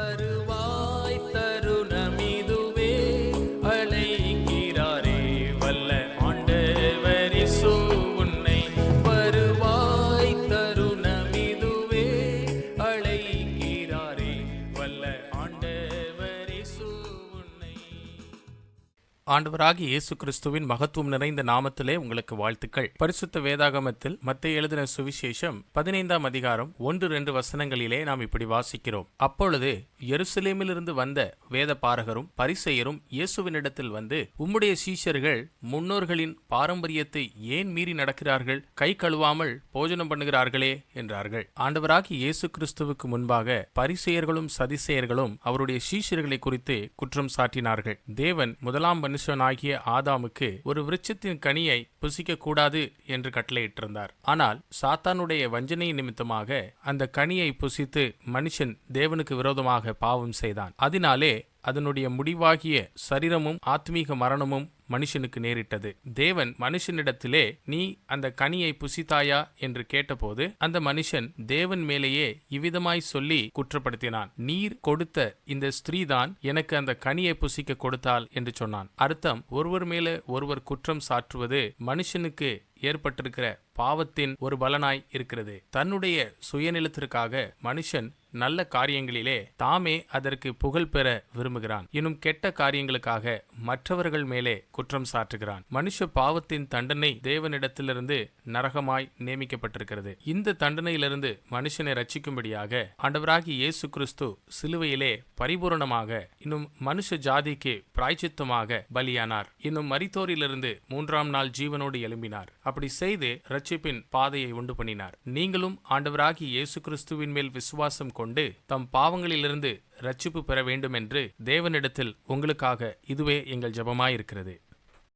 வருவாய் தருணமிதுவே அழைக்கிறாரே வல்ல ஆண்டவரி உன்னை வருவாய் தருணமிதுவே அழைக்கிறாரே வல்ல ஆண்டவரி உன்னை. ஆண்டவராகி இயேசு கிறிஸ்துவின் மகத்துவம் நிறைந்த நாமத்திலே உங்களுக்கு வாழ்த்துக்கள். பரிசுத்த வேதாகமத்தில் மத்திய எழுதின சுவிசேஷம் பதினைந்தாம் அதிகாரம் ஒன்று ரெண்டு வசனங்களிலே நாம் இப்படி வாசிக்கிறோம். அப்பொழுது எருசலேமிலிருந்து வந்த வேத பாரகரும் பரிசெயரும் இயேசுவினிடத்தில் வந்து உம்முடைய சீஷர்கள் முன்னோர்களின் பாரம்பரியத்தை ஏன் மீறி நடக்கிறார்கள்? கை கழுவாமல் போஜனம் பண்ணுகிறார்களே என்றார்கள். ஆண்டவராகி இயேசு கிறிஸ்துவுக்கு முன்பாக பரிசெயர்களும் சதிசெயர்களும் அவருடைய சீஷர்களை குறித்து குற்றம் சாட்டினார்கள். தேவன் முதலாம் மனுஷனாகிய ஆதாமுக்கு ஒரு விருட்சத்தின் கனியை புசிக்க கூடாது என்று கட்டளையிட்டிருந்தார். ஆனால் சாத்தானுடைய வஞ்சனை நிமித்தமாக அந்த கனியை புசித்து மனுஷன் தேவனுக்கு விரோதமாக பாவம் செய்தான். அதனாலே அதனுடைய முடிவாகிய சரீரமும் ஆத்மீக மரணமும் மனுஷனுக்கு நேரிட்டது. தேவன் மனுஷனிடத்திலே நீ அந்த கனியை புசித்தாயா? என்று கேட்டபோது அந்த மனுஷன் தேவன் மேலேயே இவ்விதமாய் சொல்லி குற்றப்படுத்தினான். நீர் கொடுத்த இந்த ஸ்திரீதான் எனக்கு அந்த கனியை புசிக்க கொடுத்தாள் என்று சொன்னான். அர்த்தம் ஒருவர் மேலே ஒருவர் குற்றம் சாற்றுவது மனுஷனுக்கு ஏற்பட்டிருக்கிற பாவத்தின் ஒரு பலனாய் இருக்கிறது. தன்னுடைய சுயநிலத்திற்காக மனுஷன் நல்ல காரியங்களிலே தாமே அதற்கு புகழ் பெற விரும்புகிறான். இன்னும் கெட்ட காரியங்களுக்காக மற்றவர்கள் மேலே குற்றம் சாற்றுகிறான். மனுஷ பாவத்தின் தண்டனை தேவனிடத்திலிருந்து நரகமாய் நியமிக்கப்பட்டிருக்கிறது. இந்த தண்டனையிலிருந்து மனுஷனை ரட்சிக்கும்படியாக ஆண்டவராகி இயேசு கிறிஸ்து சிலுவையிலே பரிபூரணமாக இன்னும் மனுஷ ஜாதிக்கு பிராய்ச்சித்தமாக பலியானார். இன்னும் மரித்தோரிலிருந்து மூன்றாம் நாள் ஜீவனோடு எழும்பினார். அப்படி செய்து ரட்சிப்பின் பாதையை உண்டு பண்ணினார். நீங்களும் ஆண்டவராகி இயேசு கிறிஸ்துவின் மேல் விசுவாசம் கொண்டு தம் பாவங்களிலிருந்து ரட்சிப்பு பெற வேண்டும் என்று தேவனிடத்தில் உங்களுக்காக இதுவே எங்கள் ஜெபமாயிருக்கிறது.